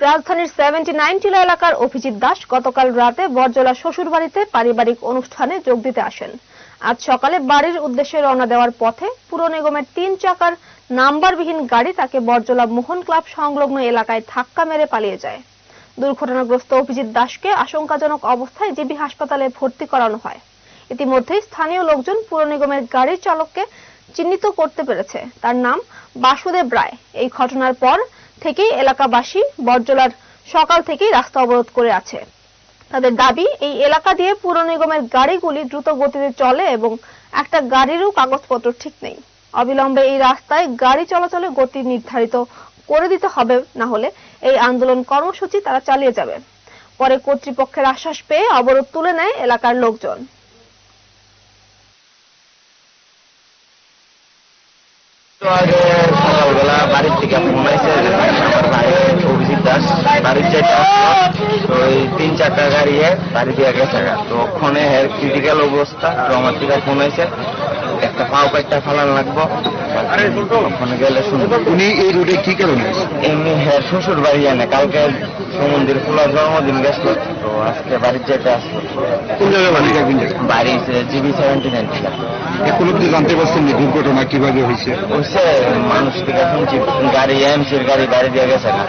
রাজধানীর seventy nine টিলা এলাকার অভিজিৎ দাস গতকাল রাতে বরজলা শ্বশুরবাড়িতে পারিবারিক অনুষ্ঠানে যোগ দিতে আসেন। আজ সকালে বাড়ির উদ্দেশ্যে রওনা দেওয়ার পথে পুর নিগমের তিন চাকার নাম্বারবিহীন গাড়ি তাকে বরজলা মোহন ক্লাব সংলগ্ন এলাকায় ধাক্কা মেরে পালিয়ে যায়। দুর্ঘটনাগ্রস্ত অভিজিৎ দাসকে আশঙ্কাজনক অবস্থায় জিবি হাসপাতালে ভর্তি করানো হয়। ইতিমধ্যেই স্থানীয় লোকজন পুর নিগমের গাড়ির চালককে চিহ্নিত করতে পেরেছে। তার নাম বাসুদেব রায়। এই ঘটনার পর থেকেই এলাকাবাসী বরজলার সকাল থেকেই রাস্তা অবরোধ করে আছে। তাদের দাবি, এই এলাকা দিয়ে পুর নিগমের গাড়িগুলি দ্রুত গতিতে চলে এবং একটা গাড়িরও কাগজপত্র ঠিক নেই। অবিলম্বে এই রাস্তায় গাড়ি চলাচলে গতি নির্ধারিত করে দিতে হবে, না হলে এই আন্দোলন কর্মসূচি তারা চালিয়ে যাবে। পরে কর্তৃপক্ষের আশ্বাস পেয়ে অবরোধ তুলে নেয় এলাকার লোকজন। আগে বাড়ির থেকে ফোন আমার ভাই অভিজিৎ দাস, বাড়ির যেটা তো এই তিন চারটা গাড়ি বাড়ি দিয়ে গেছে। তো ওখানে হের ক্রিটিক্যাল অবস্থা তো আমার থেকে ফোন একটা পাও কাটটা ফালান লাগবো। ওখানে গেলে উনি এই রুটে কি কারণে এমনি হ্যাঁ শ্বশুর বাড়ি আনে কালকে সমুদ্রের খোলা জন্মদিন গেছিল তো আজকে বাড়ির যেতে আসলো। কোন জায়গায় বাড়ি? জিবি সেভেন্টি নাইন এখনও কি জানতে পারছেন দুর্ঘটনা কীভাবে হয়েছে? হয়েছে মানুষ থেকে শুনছি গাড়ি এমসির গাড়ি বাড়ি দিয়ে গেছে না।